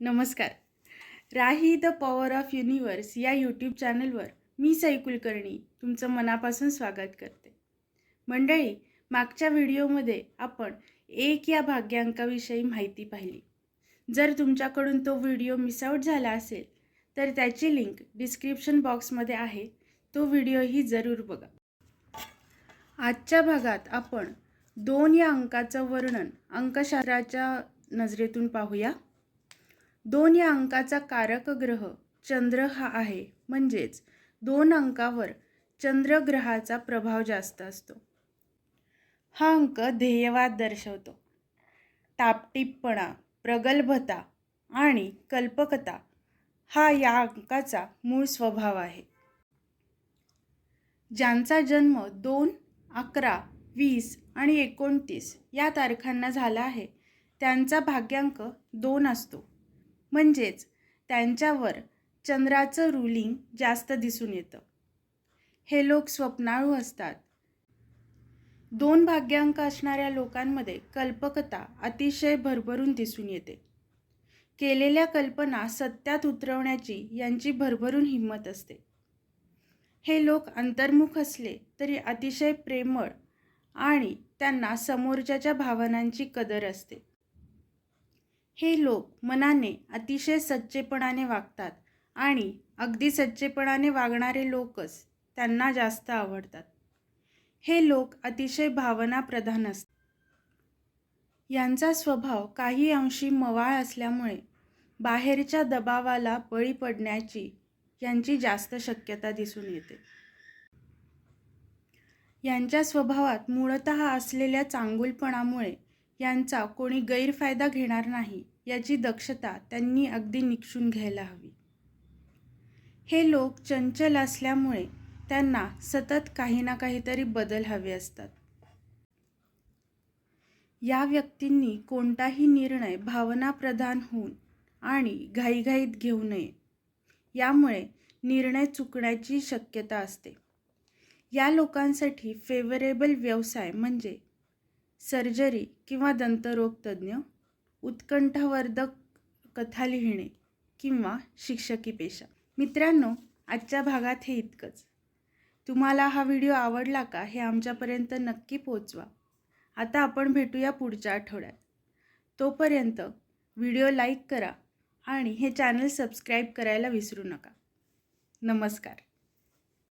नमस्कार. Rahi the power of universe या YouTube चॅनलवर मी सई कुलकर्णी तुमचं मनापासून स्वागत करते. मंडळी मागच्या व्हिडिओमध्ये आपण एक या भाग्यांकाविषयी माहिती पाहिली. जर तुमच्याकडून तो व्हिडिओ मिसआउट झाला असेल तर त्याची लिंक डिस्क्रिप्शन बॉक्समध्ये आहे. तो व्हिडिओही जरूर बघा. आजच्या भागात आपण दोन या अंकाचं वर्णन अंकशास्त्राच्या नजरेतून पाहूया. दोन या अंकाचा कारक ग्रह चंद्र हा आहे. म्हणजेच दोन अंकावर चंद्रग्रहाचा प्रभाव जास्त असतो. हा अंक ध्येयवाद दर्शवतो. टापटीपणा प्रगल्भता आणि कल्पकता हा या अंकाचा मूळ स्वभाव आहे. ज्यांचा जन्म दोन अकरा वीस आणि एकोणतीस या तारखांना झाला आहे त्यांचा भाग्यांक दोन असतो. म्हणजेच त्यांच्यावर चंद्राचं रुलिंग जास्त दिसून येतं. हे लोक स्वप्नाळू असतात. दोन भाग्यांक असणाऱ्या लोकांमध्ये कल्पकता अतिशय भरभरून दिसून येते. केलेल्या कल्पना सत्यात उतरवण्याची यांची भरभरून हिंमत असते. हे लोक अंतर्मुख असले तरी अतिशय प्रेमळ आणि त्यांना समोरच्याच्या भावनांची कदर असते. हे लोक मनाने अतिशय सच्चेपणाने वागतात आणि अगदी सच्चेपणाने वागणारे लोकच त्यांना जास्त आवडतात. हे लोक अतिशय भावनाप्रधान असतात. यांचा स्वभाव काही अंशी मवाळ असल्यामुळे बाहेरच्या दबावाला बळी पडण्याची यांची जास्त शक्यता दिसून येते. यांच्या स्वभावात मूळत असलेल्या चांगुलपणामुळे यांचा कोणी गैरफायदा घेणार नाही याची दक्षता त्यांनी अगदी निक्षून घ्यायला हवी. हे लोक चंचल असल्यामुळे त्यांना सतत काही ना काहीतरी बदल हवे असतात. या व्यक्तींनी कोणताही निर्णय भावनाप्रधान होऊन आणि घाईघाईत घेऊ नये. यामुळे निर्णय चुकण्याची शक्यता असते. या लोकांसाठी फेवरेबल व्यवसाय म्हणजे सर्जरी किंवा दंतरोगतज्ञ उत्कंठावर्धक कथा लिहिणे किंवा शिक्षकी पेशा. मित्रांनो आजच्या भागात हे इतकंच. तुम्हाला हा व्हिडिओ आवडला का हे आमच्यापर्यंत नक्की पोचवा. आता आपण भेटूया पुढच्या आठवड्यात. तोपर्यंत व्हिडिओ लाईक करा आणि हे चॅनल सबस्क्राईब करायला विसरू नका. नमस्कार.